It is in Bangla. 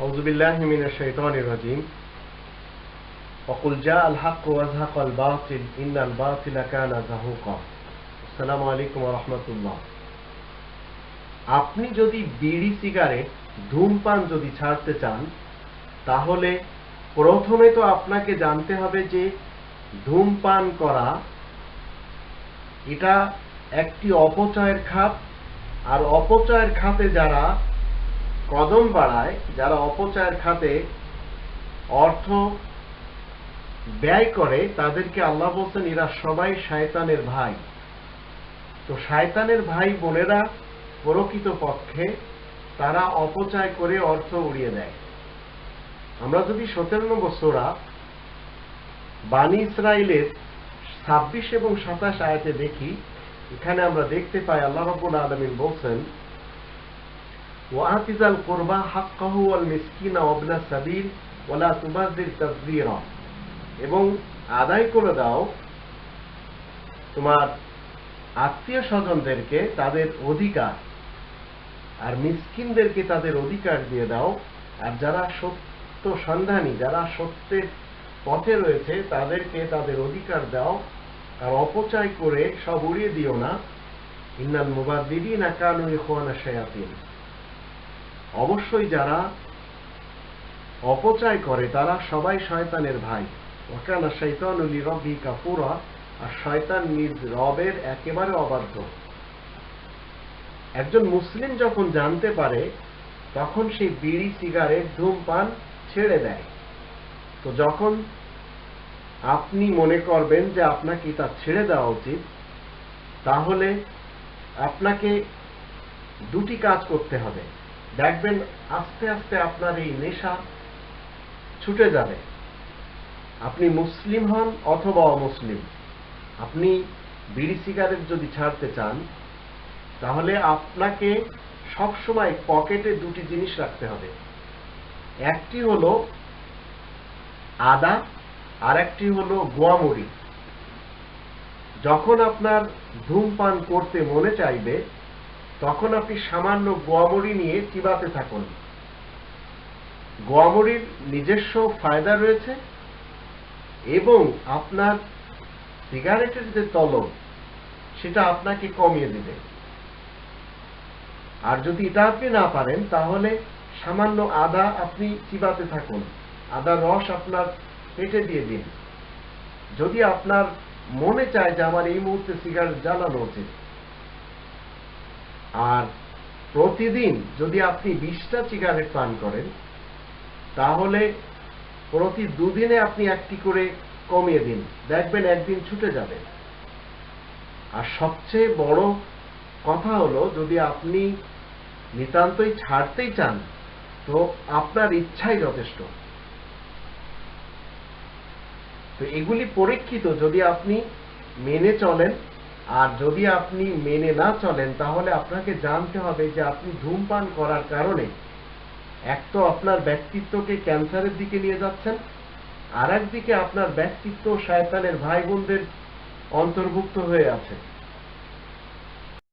أعوذ بالله من الشيطان الرجيم وقل جاء الحق وزهق الباطل إن الباطل كان زهوقا السلام عليكم ورحمة الله আপনি যদি বিড়ি সিগারেট ধূমপান যদি ছাড়তে চান তাহলে প্রথমে তো আপনাকে জানতে হবে যে ধূমপান করা এটা একটি অপচয়ের খাত আর অপচয়ের খাতে যারা কদম বাড়ায় যারা অপচয়ের খাতে অর্থ ব্যয় করে, তাদেরকে আল্লাহ বলছেন, এরা সবাই শায়তানের ভাই। তো শায়তানের ভাই বোনেরা প্রকৃত পক্ষে তারা অপচয় করে অর্থ উড়িয়ে দেয়। আমরা যদি সতেরো নম্বর সোরা বানি ইসরায়েলের ছাব্বিশ এবং সাতাশ আয়াতে দেখি, এখানে আমরা দেখতে পাই আল্লাহ রব্বুল আলমিন বলছেন কোরবা হাক্কাহু আল মিসকিনা ওবনা সাবিল ওলা তুবাজির তাজবিরা এবং আদায় করে দাও তোমার আত্মীয় স্বজনদেরকে তাদের অধিকার, আর মিসকিনদেরকে তাদের অধিকার দিয়ে দাও। আর যারা সত্য সন্ধানী, যারা সত্যের পথে রয়েছে, তাদেরকে তাদের অধিকার দাও। আর অপচয় করে সব উড়িয়ে দিও না। ইন্নাল মুবাদ্দিদি না কানু ইখওয়ানা শায়াতিন। অবশ্যই যারা অপচয় করে, তারা সবাই শয়তানের ভাই। ওকানা শৈতানুলি রবি কাপুরা আর শয়তান নিজ রবের একেবারে অবাধ্য। একজন মুসলিম যখন জানতে পারে, তখন সেই বিড়ি, সিগারেট, ধূমপান ছেড়ে দেয়। তো যখন আপনি মনে করবেন যে আপনাকে তা ছেড়ে দেওয়া উচিত, তাহলে আপনাকে দুটি কাজ করতে হবে। দেখবেন আস্তে আস্তে আপনার এই নেশা ছুটে যাবে। আপনি মুসলিম হন অথবা অমুসলিম। আপনি বিড়ি সিগারেট যদি ছাড়তে চান, তাহলে আপনাকে সবসময় পকেটে দুটি জিনিস রাখতে হবে। একটি হলো আদা, আর একটি হলো গোয়ামুড়ি। যখন আপনার ধূমপান করতে মনে চাইবে তখন আপনি সামান্য গোয়ামরি নিয়ে চিবাতে থাকুন। গোয়ামরির নিজস্ব ফায়দা রয়েছে এবং আপনার সিগারেটের যে তলব, সেটা আপনাকে কমিয়ে দিবে। আর যদি এটা আপনি না পারেন, তাহলে সামান্য আদা আপনি চিবাতে থাকুন। আদার রস আপনার পেটে দিয়ে দিন। যদি আপনার মনে চায় যে আমার এই মুহূর্তে সিগারেট জ্বালানো উচিত আর প্রতিদিন যদি আপনি বিশটা সিগারেট পান করেন, তাহলে প্রতি দুদিনে আপনি একটি করে কমিয়ে দিন। দেখবেন একদিন ছুটে যাবে। আর সবচেয়ে বড় কথা হলো, যদি আপনি নিতান্তই ছাড়তেই চান, তো আপনার ইচ্ছাই যথেষ্ট। তো এগুলি পরীক্ষিত যদি আপনি মেনে চলেন আর যদি আপনি মেনে না চলেন, তাহলে আপনাকে জানতে হবে যে আপনি ধূমপান করার কারণে এক তো আপনার ব্যক্তিত্বকে ক্যান্সারের দিকে নিয়ে যাচ্ছেন আর একদিকে আপনার ব্যক্তিত্ব শয়তানের ভাই বোনদের অন্তর্ভুক্ত হয়ে আছে।